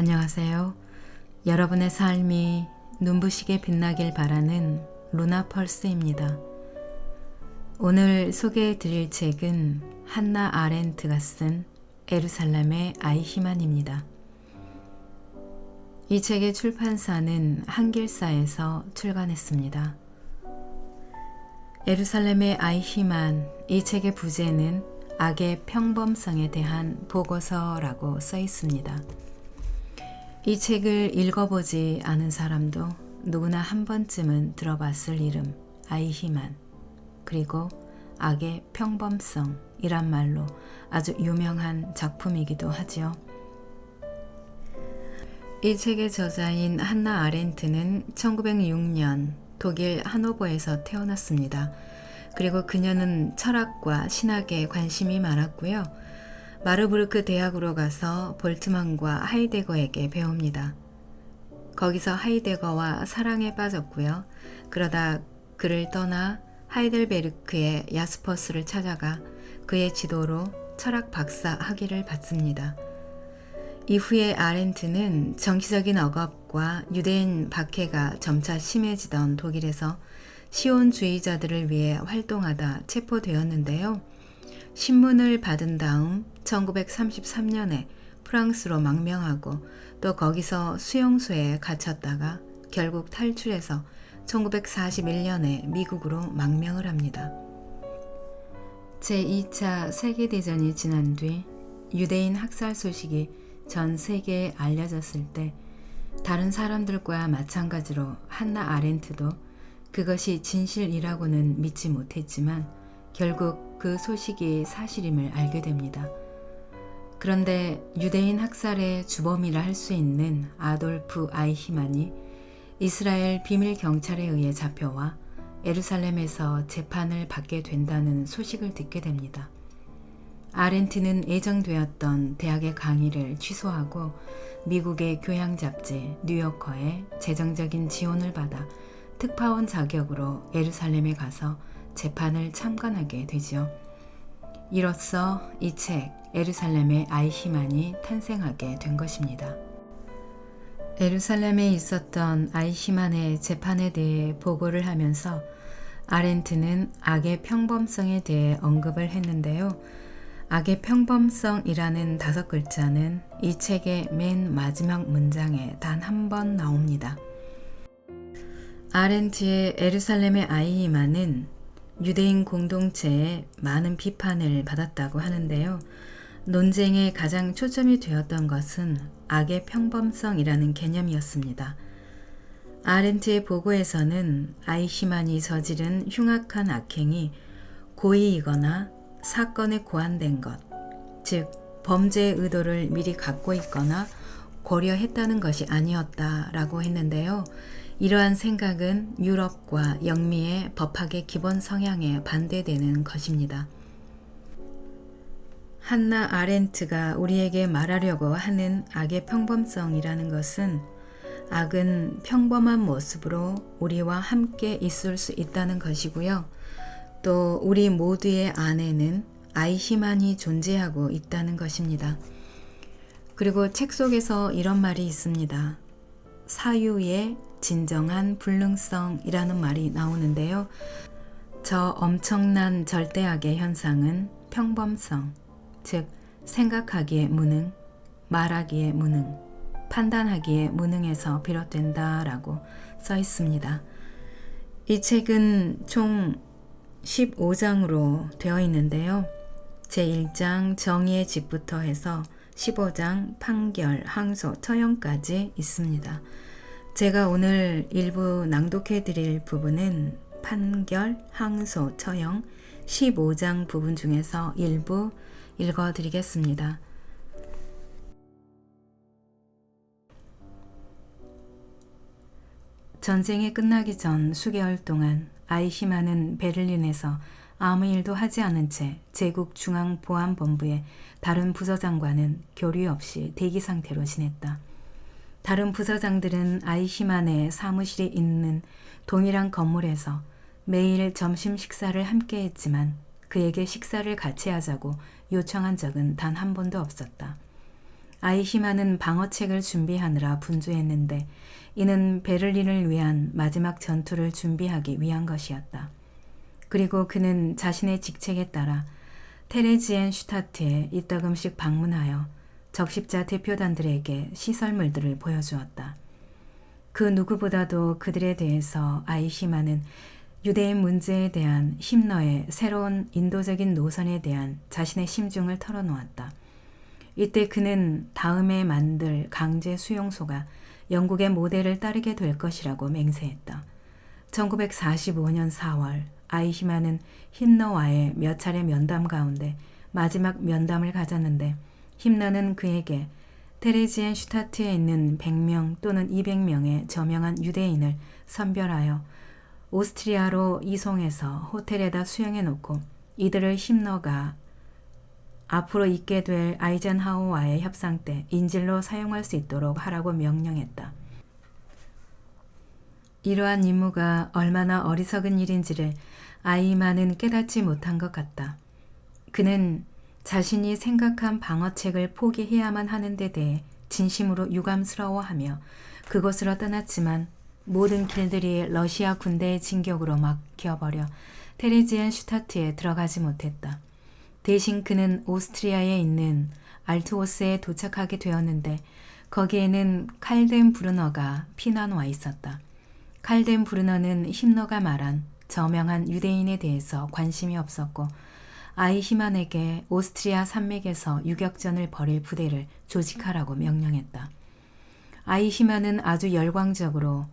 안녕하세요. 여러분의 삶이 눈부시게 빛나길 바라는 루나 펄스입니다. 오늘 소개해 드릴 책은 한나 아렌트가 쓴 에루살렘의 아이히만입니다. 이 책의 출판사는 한길사에서 출간했습니다. 에루살렘의 아이히만 이 책의 부제는 악의 평범성에 대한 보고서라고 써 있습니다. 이 책을 읽어보지 않은 사람도 누구나 한 번쯤은 들어봤을 이름 아이히만 그리고 악의 평범성이란 말로 아주 유명한 작품이기도 하지요. 이 책의 저자인 한나 아렌트는 1906년 독일 하노버에서 태어났습니다. 그리고 그녀는 철학과 신학에 관심이 많았고요. 마르부르크 대학으로 가서 볼트만과 하이데거에게 배웁니다. 거기서 하이데거와 사랑에 빠졌고요. 그러다 그를 떠나 하이델베르크의 야스퍼스를 찾아가 그의 지도로 철학 박사 학위를 받습니다. 이후에 아렌트는 정치적인 억압과 유대인 박해가 점차 심해지던 독일에서 시온주의자들을 위해 활동하다 체포되었는데요. 신문을 받은 다음 1933년에 프랑스로 망명하고 또 거기서 수용소에 갇혔다가 결국 탈출해서 1941년에 미국으로 망명을 합니다. 제2차 세계대전이 지난 뒤 유대인 학살 소식이 전 세계에 알려졌을 때 다른 사람들과 마찬가지로 한나 아렌트도 그것이 진실이라고는 믿지 못했지만 결국 그 소식이 사실임을 알게 됩니다. 그런데 유대인 학살의 주범이라 할 수 있는 아돌프 아이히만이 이스라엘 비밀 경찰에 의해 잡혀와 에루살렘에서 재판을 받게 된다는 소식을 듣게 됩니다. 아렌트는 예정되었던 대학의 강의를 취소하고 미국의 교양 잡지 뉴요커에 재정적인 지원을 받아 특파원 자격으로 예루살렘에 가서 재판을 참관하게 되지요. 이로써 이 책 에루살렘의 아이히만이 탄생하게 된 것입니다. 에루살렘에 있었던 아이히만의 재판에 대해 보고를 하면서 아렌트는 악의 평범성에 대해 언급을 했는데요. 악의 평범성이라는 다섯 글자는 이 책의 맨 마지막 문장에 단 한 번 나옵니다. 아렌트의 에르살렘의 아이히만은 유대인 공동체에 많은 비판을 받았다고 하는데요. 논쟁의 가장 초점이 되었던 것은 악의 평범성이라는 개념이었습니다. 아렌트의 보고에서는 아이히만이 저지른 흉악한 악행이 고의이거나 사건에 고안된 것, 즉 범죄의 의도를 미리 갖고 있거나 고려했다는 것이 아니었다라고 했는데요. 이러한 생각은 유럽과 영미의 법학의 기본 성향에 반대되는 것입니다. 한나 아렌트가 우리에게 말하려고 하는 악의 평범성이라는 것은 악은 평범한 모습으로 우리와 함께 있을 수 있다는 것이고요. 또 우리 모두의 안에는 아이히만이 존재하고 있다는 것입니다. 그리고 책 속에서 이런 말이 있습니다. 사유의 진정한 불능성이라는 말이 나오는데요. 저 엄청난 절대악의 현상은 평범성, 즉 생각하기에 무능, 말하기에 무능, 판단하기에 무능에서 비롯된다라고 써 있습니다. 이 책은 총 15장으로 되어 있는데요. 제1장 정의의 집부터 해서 15장 판결, 항소, 처형까지 있습니다. 제가 오늘 일부 낭독해 드릴 부분은 판결, 항소, 처형 15장 부분 중에서 일부 읽어 드리겠습니다. 전쟁이 끝나기 전 수개월 동안 아이히만은 베를린에서 아무 일도 하지 않은 채 제국 중앙 보안본부의 다른 부서장과는 교류 없이 대기 상태로 지냈다. 다른 부서장들은 아이히만의 사무실이 있는 동일한 건물에서 매일 점심 식사를 함께 했지만 그에게 식사를 같이 하자고 요청한 적은 단 한 번도 없었다. 아이히만은 방어책을 준비하느라 분주했는데 이는 베를린을 위한 마지막 전투를 준비하기 위한 것이었다. 그리고 그는 자신의 직책에 따라 테레지엔 슈타트에 이따금씩 방문하여 적십자 대표단들에게 시설물들을 보여주었다. 그 누구보다도 그들에 대해서 아이히만은 유대인 문제에 대한 힘너의 새로운 인도적인 노선에 대한 자신의 심중을 털어놓았다. 이때 그는 다음에 만들 강제 수용소가 영국의 모델을 따르게 될 것이라고 맹세했다. 1945년 4월 아이히만은 힘너와의 몇 차례 면담 가운데 마지막 면담을 가졌는데 힘너는 그에게 테레지엔 슈타트에 있는 100명 또는 200명의 저명한 유대인을 선별하여 오스트리아로 이송해서 호텔에다 수용해 놓고 이들을 힘너가 앞으로 있게 될 아이젠하우와의 협상 때 인질로 사용할 수 있도록 하라고 명령했다. 이러한 임무가 얼마나 어리석은 일인지를 아이만은 깨닫지 못한 것 같다. 그는 자신이 생각한 방어책을 포기해야만 하는 데 대해 진심으로 유감스러워하며 그곳으로 떠났지만 모든 길들이 러시아 군대의 진격으로 막혀버려 테레지안 슈타트에 들어가지 못했다. 대신 그는 오스트리아에 있는 알트오스에 도착하게 되었는데 거기에는 칼덴 브루너가 피난 와 있었다. 칼덴 브루너는 힘너가 말한 저명한 유대인에 대해서 관심이 없었고 아이히만에게 오스트리아 산맥에서 유격전을 벌일 부대를 조직하라고 명령했다. 아이히만은 아주 열광적으로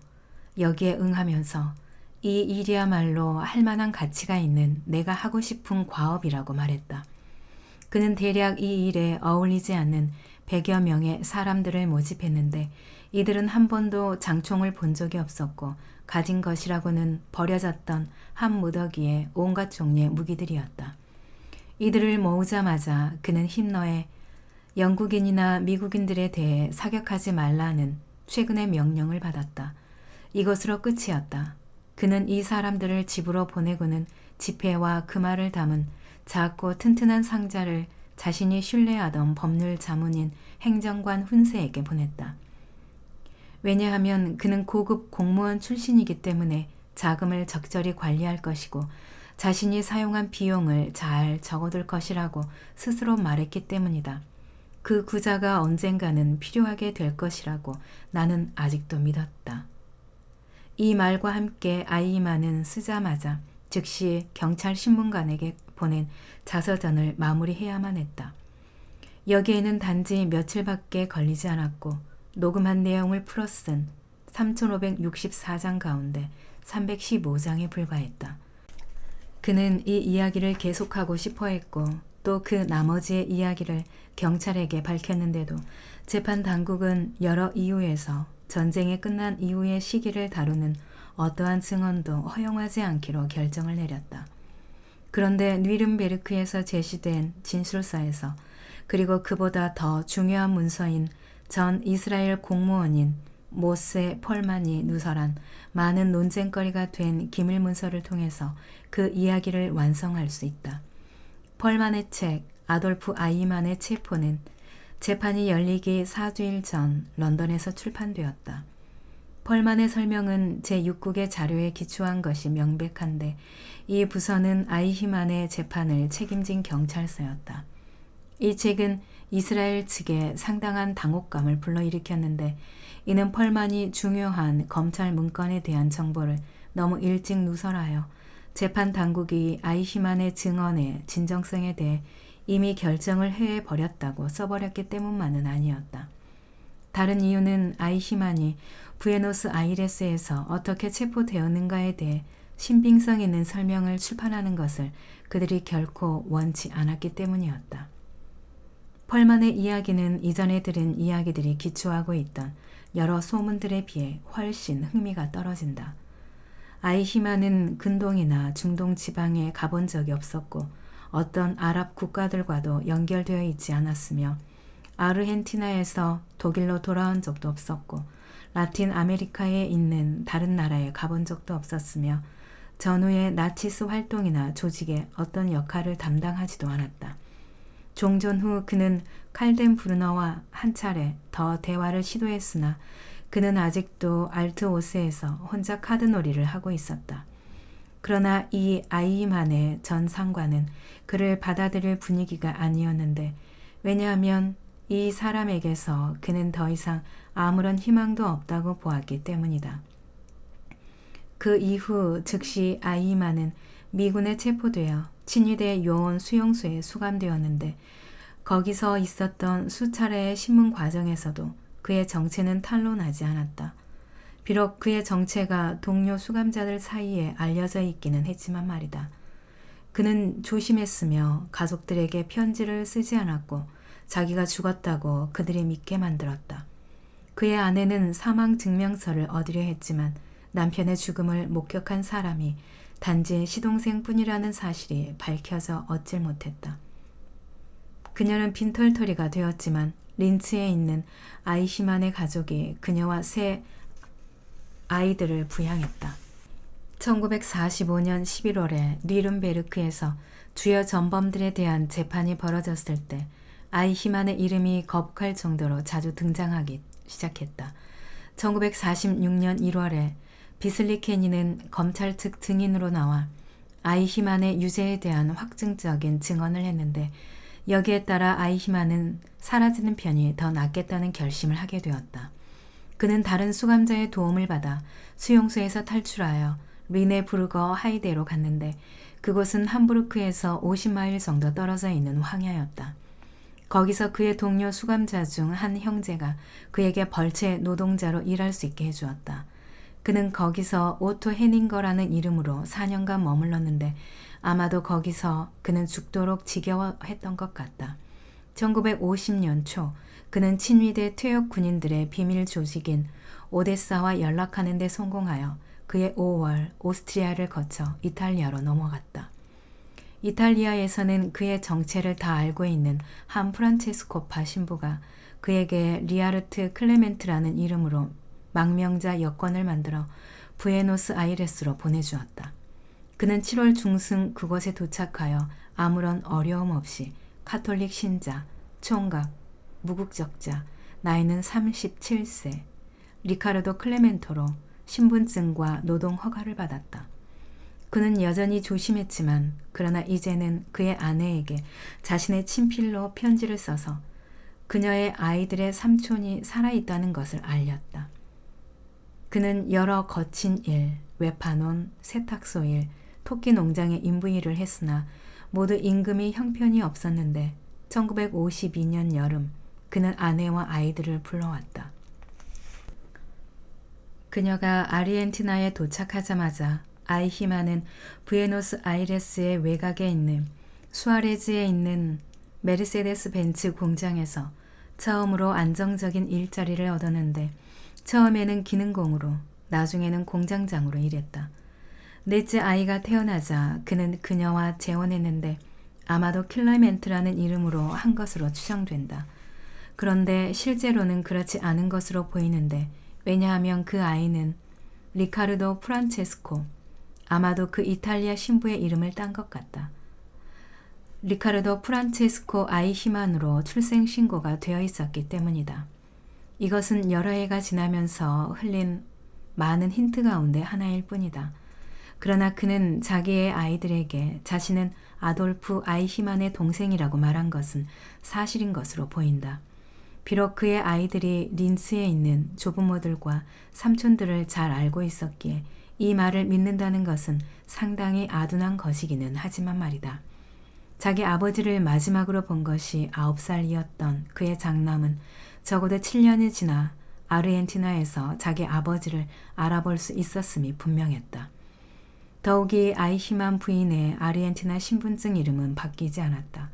여기에 응하면서 이 일이야말로 할 만한 가치가 있는 내가 하고 싶은 과업이라고 말했다. 그는 대략 이 일에 어울리지 않는 100여 명의 사람들을 모집했는데 이들은 한 번도 장총을 본 적이 없었고 가진 것이라고는 버려졌던 한 무더기에 온갖 종류의 무기들이었다. 이들을 모으자마자 그는 힘너에 영국인이나 미국인들에 대해 사격하지 말라는 최근의 명령을 받았다. 이것으로 끝이었다. 그는 이 사람들을 집으로 보내고는 지폐와 그 말을 담은 작고 튼튼한 상자를 자신이 신뢰하던 법률 자문인 행정관 훈세에게 보냈다. 왜냐하면 그는 고급 공무원 출신이기 때문에 자금을 적절히 관리할 것이고 자신이 사용한 비용을 잘 적어둘 것이라고 스스로 말했기 때문이다. 그 구자가 언젠가는 필요하게 될 것이라고 나는 아직도 믿었다. 이 말과 함께 아이만은 쓰자마자 즉시 경찰 신문관에게 보낸 자서전을 마무리해야만 했다. 여기에는 단지 며칠밖에 걸리지 않았고 녹음한 내용을 풀어 쓴 3564장 가운데 315장에 불과했다. 그는 이 이야기를 계속하고 싶어 했고 또 그 나머지의 이야기를 경찰에게 밝혔는데도 재판 당국은 여러 이유에서 전쟁이 끝난 이후의 시기를 다루는 어떠한 증언도 허용하지 않기로 결정을 내렸다. 그런데 뉘른베르크에서 제시된 진술서에서 그리고 그보다 더 중요한 문서인 전 이스라엘 공무원인 모세 펄만이 누설한 많은 논쟁거리가 된 기밀 문서를 통해서 그 이야기를 완성할 수 있다. 펄만의 책 아돌프 아이만의 체포는 재판이 열리기 4주일 전 런던에서 출판되었다. 펄만의 설명은 제6국의 자료에 기초한 것이 명백한데 이 부서는 아이히만의 재판을 책임진 경찰서였다. 이 책은 이스라엘 측에 상당한 당혹감을 불러일으켰는데 이는 펄만이 중요한 검찰 문건에 대한 정보를 너무 일찍 누설하여 재판 당국이 아이히만의 증언의 진정성에 대해 이미 결정을 해 버렸다고 써버렸기 때문만은 아니었다. 다른 이유는 아이히만이 부에노스 아이레스에서 어떻게 체포되었는가에 대해 신빙성 있는 설명을 출판하는 것을 그들이 결코 원치 않았기 때문이었다. 펄만의 이야기는 이전에 들은 이야기들이 기초하고 있던 여러 소문들에 비해 훨씬 흥미가 떨어진다. 아이히만은 근동이나 중동 지방에 가본 적이 없었고 어떤 아랍 국가들과도 연결되어 있지 않았으며 아르헨티나에서 독일로 돌아온 적도 없었고 라틴 아메리카에 있는 다른 나라에 가본 적도 없었으며 전후의 나치스 활동이나 조직에 어떤 역할을 담당하지도 않았다. 종전 후 그는 칼덴 브루너와 한 차례 더 대화를 시도했으나 그는 아직도 알트오스에서 혼자 카드놀이를 하고 있었다. 그러나 이 아이만의 전 상관은 그를 받아들일 분위기가 아니었는데 왜냐하면 이 사람에게서 그는 더 이상 아무런 희망도 없다고 보았기 때문이다. 그 이후 즉시 아이만은 미군에 체포되어 친위대 요원 수용소에 수감되었는데 거기서 있었던 수차례의 신문 과정에서도 그의 정체는 탄로나지 않았다. 비록 그의 정체가 동료 수감자들 사이에 알려져 있기는 했지만 말이다. 그는 조심했으며 가족들에게 편지를 쓰지 않았고 자기가 죽었다고 그들이 믿게 만들었다. 그의 아내는 사망 증명서를 얻으려 했지만 남편의 죽음을 목격한 사람이 단지 시동생뿐이라는 사실이 밝혀져 얻질 못했다. 그녀는 빈털터리가 되었지만 린츠에 있는 아이시만의 가족이 그녀와 새 아이들을 부양했다. 1945년 11월에 리른베르크에서 주요 전범들에 대한 재판이 벌어졌을 때 아이히만의 이름이 거북할 정도로 자주 등장하기 시작했다. 1946년 1월에 비슬리 케니는 검찰 측 증인으로 나와 아이히만의 유죄에 대한 확증적인 증언을 했는데 여기에 따라 아이히만은 사라지는 편이 더 낫겠다는 결심을 하게 되었다. 그는 다른 수감자의 도움을 받아 수용소에서 탈출하여 리네부르거 하이데로 갔는데 그곳은 함부르크에서 50마일 정도 떨어져 있는 황야였다. 거기서 그의 동료 수감자 중 한 형제가 그에게 벌채 노동자로 일할 수 있게 해주었다. 그는 거기서 오토 헤닝거라는 이름으로 4년간 머물렀는데 아마도 거기서 그는 죽도록 지겨워했던 것 같다. 1950년 초 그는 친위대 퇴역 군인들의 비밀 조직인 오데사와 연락하는 데 성공하여 그의 5월 오스트리아를 거쳐 이탈리아로 넘어갔다. 이탈리아에서는 그의 정체를 다 알고 있는 한 프란체스코파 신부가 그에게 리아르트 클레멘트라는 이름으로 망명자 여권을 만들어 부에노스 아이레스로 보내주었다. 그는 7월 중승 그곳에 도착하여 아무런 어려움 없이 카톨릭 신자, 총각, 무국적자, 나이는 37세, 리카르도 클레멘토로 신분증과 노동 허가를 받았다. 그는 여전히 조심했지만 그러나 이제는 그의 아내에게 자신의 친필로 편지를 써서 그녀의 아이들의 삼촌이 살아있다는 것을 알렸다. 그는 여러 거친 일, 외판원, 세탁소 일, 토끼 농장에 인부 일을 했으나 모두 임금이 형편이 없었는데 1952년 여름 그는 아내와 아이들을 불러왔다. 그녀가 아르헨티나에 도착하자마자 아이히마는 부에노스 아이레스의 외곽에 있는 수아레즈에 있는 메르세데스 벤츠 공장에서 처음으로 안정적인 일자리를 얻었는데 처음에는 기능공으로 나중에는 공장장으로 일했다. 넷째 아이가 태어나자 그는 그녀와 재혼했는데 아마도 킬라멘트라는 이름으로 한 것으로 추정된다. 그런데 실제로는 그렇지 않은 것으로 보이는데 왜냐하면 그 아이는 리카르도 프란체스코 아마도 그 이탈리아 신부의 이름을 딴 것 같다. 리카르도 프란체스코 아이히만으로 출생 신고가 되어 있었기 때문이다. 이것은 여러 해가 지나면서 흘린 많은 힌트 가운데 하나일 뿐이다. 그러나 그는 자기의 아이들에게 자신은 아돌프 아이히만의 동생이라고 말한 것은 사실인 것으로 보인다. 비록 그의 아이들이 린스에 있는 조부모들과 삼촌들을 잘 알고 있었기에 이 말을 믿는다는 것은 상당히 아둔한 것이기는 하지만 말이다. 자기 아버지를 마지막으로 본 것이 아홉 살이었던 그의 장남은 적어도 7년이 지나 아르헨티나에서 자기 아버지를 알아볼 수 있었음이 분명했다. 더욱이 아이히만 부인의 아르헨티나 신분증 이름은 바뀌지 않았다.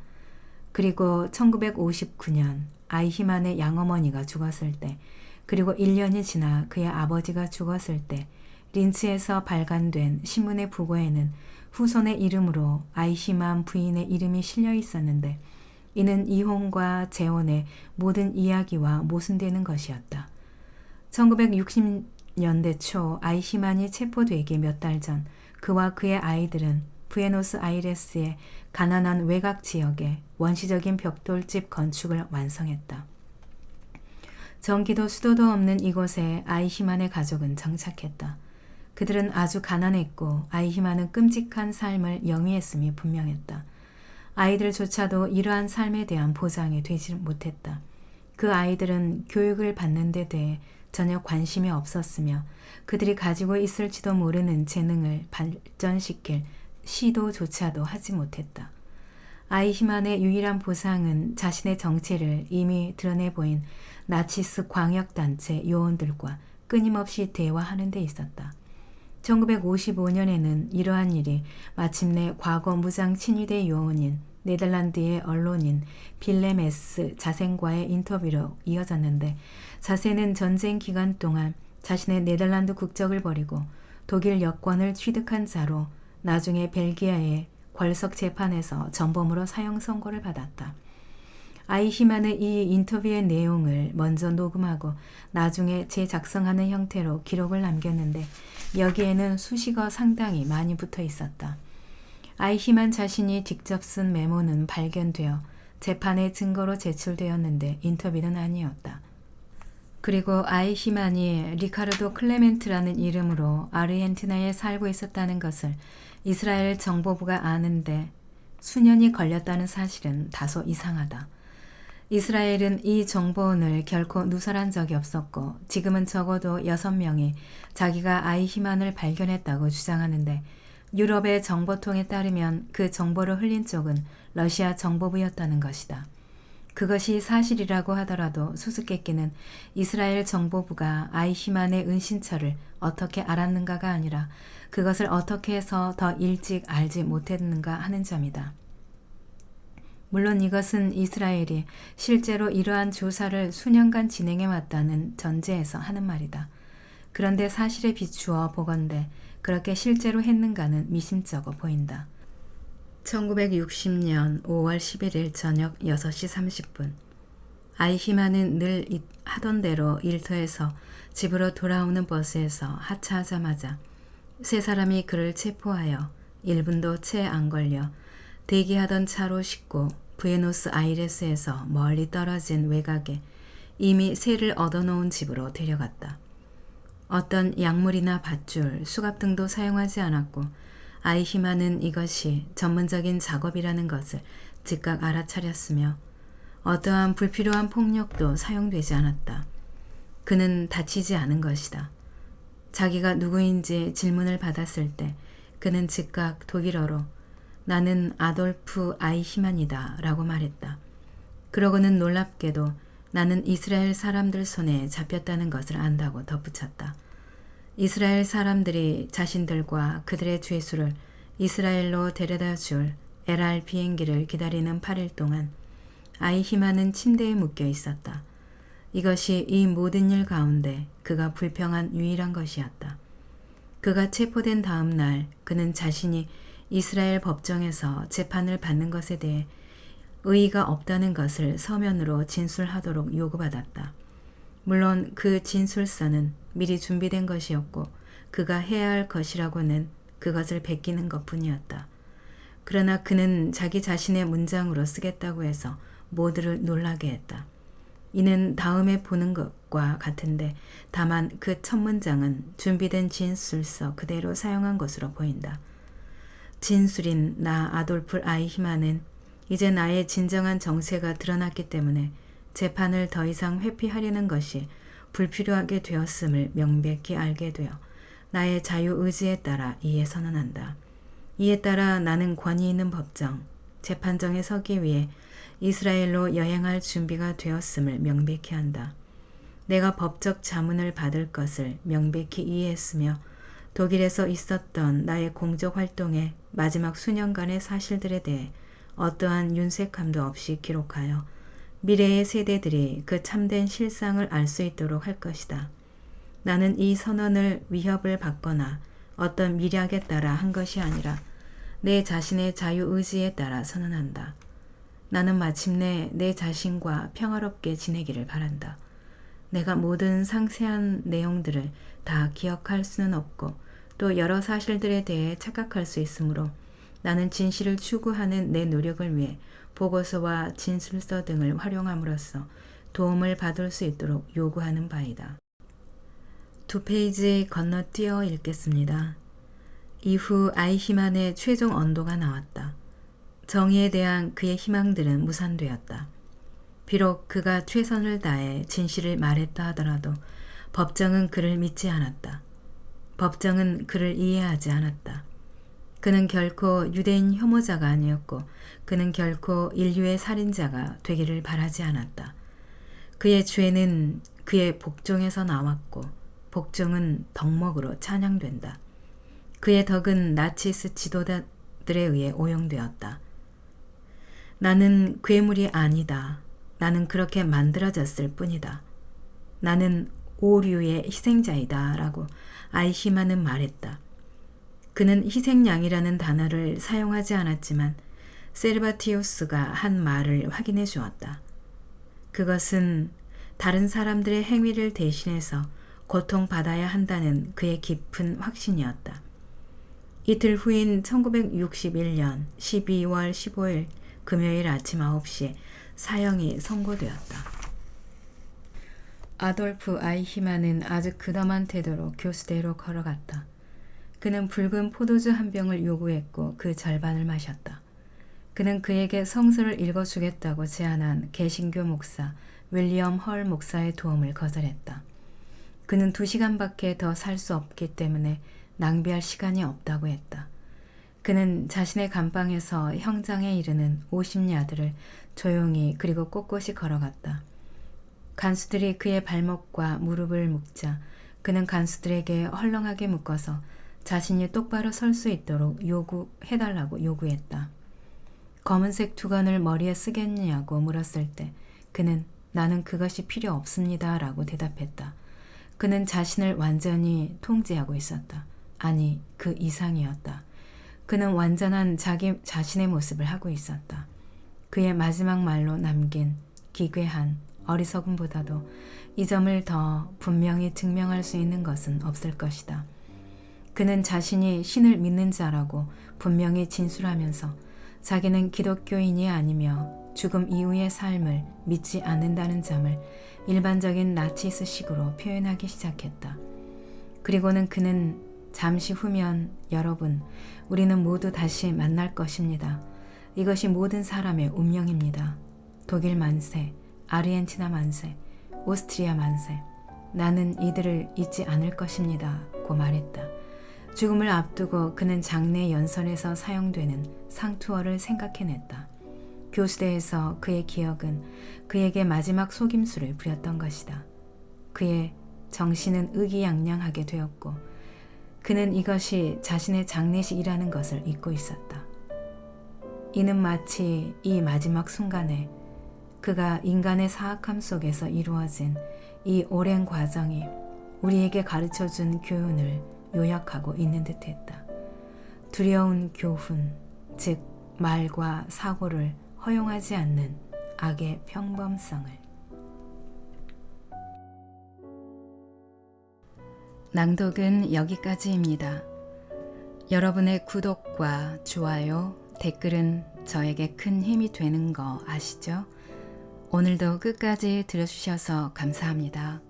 그리고 1959년 아이히만의 양어머니가 죽었을 때, 그리고 1년이 지나 그의 아버지가 죽었을 때, 린츠에서 발간된 신문의 부고에는 후손의 이름으로 아이히만 부인의 이름이 실려 있었는데, 이는 이혼과 재혼의 모든 이야기와 모순되는 것이었다. 1960년대 초 아이히만이 체포되기 몇 달 전 그와 그의 아이들은 부에노스 아이레스의 가난한 외곽 지역에 원시적인 벽돌집 건축을 완성했다. 전기도 수도도 없는 이곳에 아이히만의 가족은 정착했다. 그들은 아주 가난했고 아이히만은 끔찍한 삶을 영위했음이 분명했다. 아이들조차도 이러한 삶에 대한 보장이 되지 못했다. 그 아이들은 교육을 받는 데 대해 전혀 관심이 없었으며 그들이 가지고 있을지도 모르는 재능을 발전시킬 시도조차도 하지 못했다. 아이히만의 유일한 보상은 자신의 정체를 이미 드러내 보인 나치스 광역단체 요원들과 끊임없이 대화하는 데 있었다. 1955년에는 이러한 일이 마침내 과거 무장 친위대 요원인 네덜란드의 언론인 빌레메스 자생과의 인터뷰로 이어졌는데 자세는 전쟁 기간 동안 자신의 네덜란드 국적을 버리고 독일 여권을 취득한 자로 나중에 벨기아의 궐석 재판에서 전범으로 사형 선고를 받았다. 아이히만의 이 인터뷰의 내용을 먼저 녹음하고 나중에 재작성하는 형태로 기록을 남겼는데 여기에는 수식어 상당히 많이 붙어 있었다. 아이히만 자신이 직접 쓴 메모는 발견되어 재판의 증거로 제출되었는데 인터뷰는 아니었다. 그리고 아이히만이 리카르도 클레멘트라는 이름으로 아르헨티나에 살고 있었다는 것을 이스라엘 정보부가 아는데 수년이 걸렸다는 사실은 다소 이상하다. 이스라엘은 이 정보원을 결코 누설한 적이 없었고 지금은 적어도 6명이 자기가 아이히만을 발견했다고 주장하는데 유럽의 정보통에 따르면 그 정보를 흘린 쪽은 러시아 정보부였다는 것이다. 그것이 사실이라고 하더라도 수수께끼는 이스라엘 정보부가 아이히만의 은신처를 어떻게 알았는가가 아니라 그것을 어떻게 해서 더 일찍 알지 못했는가 하는 점이다. 물론 이것은 이스라엘이 실제로 이러한 조사를 수년간 진행해 왔다는 전제에서 하는 말이다. 그런데 사실에 비추어 보건대 그렇게 실제로 했는가는 미심쩍어 보인다. 1960년 5월 11일 저녁 6시 30분 아이히마는 늘 하던 대로 일터에서 집으로 돌아오는 버스에서 하차하자마자 세 사람이 그를 체포하여 1분도 채 안 걸려 대기하던 차로 싣고 부에노스 아이레스에서 멀리 떨어진 외곽에 이미 새를 얻어놓은 집으로 데려갔다. 어떤 약물이나 밧줄, 수갑 등도 사용하지 않았고 아이히마는 이것이 전문적인 작업이라는 것을 즉각 알아차렸으며 어떠한 불필요한 폭력도 사용되지 않았다. 그는 다치지 않은 것이다. 자기가 누구인지 질문을 받았을 때 그는 즉각 독일어로 나는 아돌프 아이히만이다 라고 말했다. 그러고는 놀랍게도 나는 이스라엘 사람들 손에 잡혔다는 것을 안다고 덧붙였다. 이스라엘 사람들이 자신들과 그들의 죄수를 이스라엘로 데려다 줄 LR 비행기를 기다리는 8일 동안 아이히만은 침대에 묶여 있었다. 이것이 이 모든 일 가운데 그가 불평한 유일한 것이었다. 그가 체포된 다음 날 그는 자신이 이스라엘 법정에서 재판을 받는 것에 대해 의의가 없다는 것을 서면으로 진술하도록 요구받았다. 물론 그 진술서는 미리 준비된 것이었고 그가 해야 할 것이라고는 그것을 베끼는 것 뿐이었다. 그러나 그는 자기 자신의 문장으로 쓰겠다고 해서 모두를 놀라게 했다. 이는 다음에 보는 것과 같은데 다만 그 첫 문장은 준비된 진술서 그대로 사용한 것으로 보인다. 진술인 나 아돌프 아이히마는 이제 나의 진정한 정체가 드러났기 때문에 재판을 더 이상 회피하려는 것이 불필요하게 되었음을 명백히 알게 되어 나의 자유 의지에 따라 이에 선언한다. 이에 따라 나는 권위 있는 법정, 재판정에 서기 위해 이스라엘로 여행할 준비가 되었음을 명백히 한다. 내가 법적 자문을 받을 것을 명백히 이해했으며 독일에서 있었던 나의 공적 활동의 마지막 수년간의 사실들에 대해 어떠한 윤색함도 없이 기록하여 미래의 세대들이 그 참된 실상을 알 수 있도록 할 것이다. 나는 이 선언을 위협을 받거나 어떤 미략에 따라 한 것이 아니라 내 자신의 자유의지에 따라 선언한다. 나는 마침내 내 자신과 평화롭게 지내기를 바란다. 내가 모든 상세한 내용들을 다 기억할 수는 없고 또 여러 사실들에 대해 착각할 수 있으므로 나는 진실을 추구하는 내 노력을 위해 보고서와 진술서 등을 활용함으로써 도움을 받을 수 있도록 요구하는 바이다. 두 페이지 건너뛰어 읽겠습니다. 이후 아이히만의 최종 언도가 나왔다. 정의에 대한 그의 희망들은 무산되었다. 비록 그가 최선을 다해 진실을 말했다 하더라도 법정은 그를 믿지 않았다. 법정은 그를 이해하지 않았다. 그는 결코 유대인 혐오자가 아니었고 그는 결코 인류의 살인자가 되기를 바라지 않았다. 그의 죄는 그의 복종에서 나왔고 복종은 덕목으로 찬양된다. 그의 덕은 나치스 지도자들에 의해 오용되었다. 나는 괴물이 아니다. 나는 그렇게 만들어졌을 뿐이다. 나는 오류의 희생자이다. 라고 아이히마는 말했다. 그는 희생양이라는 단어를 사용하지 않았지만 세르바티오스가 한 말을 확인해 주었다. 그것은 다른 사람들의 행위를 대신해서 고통받아야 한다는 그의 깊은 확신이었다. 이틀 후인 1961년 12월 15일 금요일 아침 9시에 사형이 선고되었다. 아돌프 아이히만은 아주 그덤한 태도로 교수대로 걸어갔다. 그는 붉은 포도주 한 병을 요구했고 그 절반을 마셨다. 그는 그에게 성서를 읽어주겠다고 제안한 개신교 목사 윌리엄 헐 목사의 도움을 거절했다. 그는 두 시간밖에 더 살 수 없기 때문에 낭비할 시간이 없다고 했다. 그는 자신의 감방에서 형장에 이르는 50야드를 조용히 그리고 꼿꼿이 걸어갔다. 간수들이 그의 발목과 무릎을 묶자 그는 간수들에게 헐렁하게 묶어서 자신이 똑바로 설 수 있도록 요구해달라고 요구했다. 검은색 두건을 머리에 쓰겠냐고 물었을 때 그는 나는 그것이 필요 없습니다 라고 대답했다. 그는 자신을 완전히 통제하고 있었다. 아니, 그 이상이었다. 그는 완전한 자기 자신의 모습을 하고 있었다. 그의 마지막 말로 남긴 기괴한 어리석음보다도 이 점을 더 분명히 증명할 수 있는 것은 없을 것이다. 그는 자신이 신을 믿는 자라고 분명히 진술하면서 자기는 기독교인이 아니며 죽음 이후의 삶을 믿지 않는다는 점을 일반적인 나치스식으로 표현하기 시작했다. 그리고는 그는 잠시 후면 여러분, 우리는 모두 다시 만날 것입니다. 이것이 모든 사람의 운명입니다. 독일 만세, 아르헨티나 만세, 오스트리아 만세. 나는 이들을 잊지 않을 것입니다. 고 말했다. 죽음을 앞두고 그는 장례 연설에서 사용되는 상투어를 생각해냈다. 교수대에서 그의 기억은 그에게 마지막 속임수를 부렸던 것이다. 그의 정신은 의기양양하게 되었고 그는 이것이 자신의 장례식이라는 것을 잊고 있었다. 이는 마치 이 마지막 순간에 그가 인간의 사악함 속에서 이루어진 이 오랜 과정이 우리에게 가르쳐 준 교훈을 요약하고 있는 듯 했다. 두려운 교훈, 즉, 말과 사고를 허용하지 않는 악의 평범성을. 낭독은 여기까지입니다. 여러분의 구독과 좋아요, 댓글은 저에게 큰 힘이 되는 거 아시죠? 오늘도 끝까지 들어주셔서 감사합니다.